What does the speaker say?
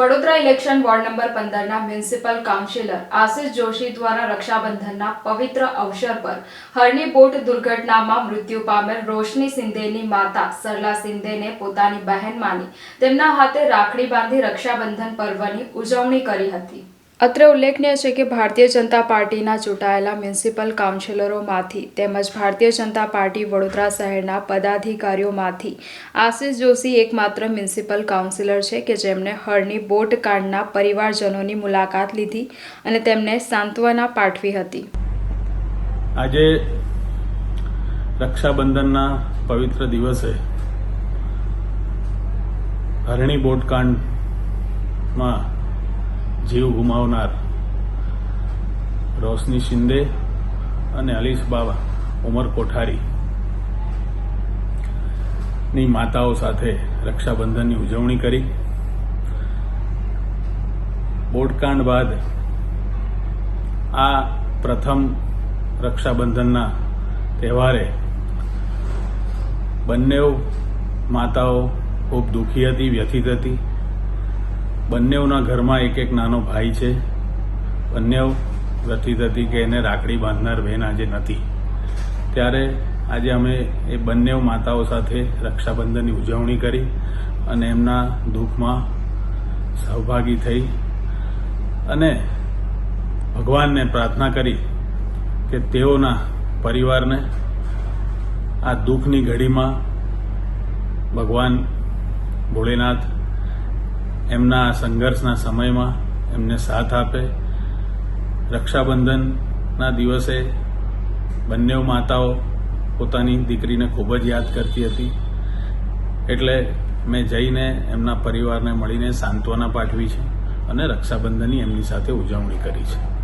Vadodara election ward number પંદરના municipal councillor Ashish Joshi દ્વારા રક્ષાબંધનના પવિત્ર અવસર પર હરની બોટ દુર્ઘટનામાં મૃત્યુ પામેલ રોશની સિંધેની માતા સરલા સિંધેને પોતાની બહેન માની તેમના હાથે રાખડી બાંધી રક્ષાબંધન પર્વની ઉજવણી કરી હતી. અત્રે ઉલ્લેખનીય છે કે ભારતીય જનતા પાર્ટીના ચૂંટાયેલા મ્યુનિસિપલ કાઉન્સિલરોમાંથી તેમજ ભારતીય જનતા પાર્ટી વડોદરા શહેરના પદાધિકારીઓમાંથી આશિષ જોશી એકમાત્ર મ્યુનિસિપલ કાઉન્સિલર છે કે જેમણે હળની બોટ કાંડના પરિવારજનોની મુલાકાત લીધી અને તેમને સાંત્વના પાઠવી હતી. આજે રક્ષાબંધનના પવિત્ર દિવસે હરણી બોટકાંડમાં જીવ ગુમાવનાર રોશની શિંદે અને અલીશ બાબા ઉમર કોઠારી ની માતાઓ સાથે રક્ષાબંધનની ઉજવણી કરી. બોટકાંડ બાદ આ પ્રથમ રક્ષાબંધનના તહેવારે બંને માતાઓ ખૂબ દુઃખી હતી, વ્યથિત હતી. બંનેઓના ઘરમાં એક એક નાનો ભાઈ છે. બંને વ્યથિત હતી કે એને રાખડી બાંધનાર બહેન આજે નથી. ત્યારે આજે અમે એ બંને માતાઓ સાથે રક્ષાબંધનની ઉજવણી કરી અને એમના દુઃખમાં સહભાગી થઈ અને ભગવાનને પ્રાર્થના કરી કે તેઓના પરિવારને આ દુઃખની ઘડીમાં ભગવાન ભોળેનાથ એમના સંઘર્ષના સમયમાં એમને સાથ આપે. રક્ષાબંધનના દિવસે બંને માતાઓ પોતાની દીકરીને ખૂબ જ યાદ કરતી હતી. એટલે મેં જઈને એમના પરિવારને મળીને સાંત્વના પાઠવી છે અને રક્ષાબંધનની એમની સાથે ઉજવણી કરી છે.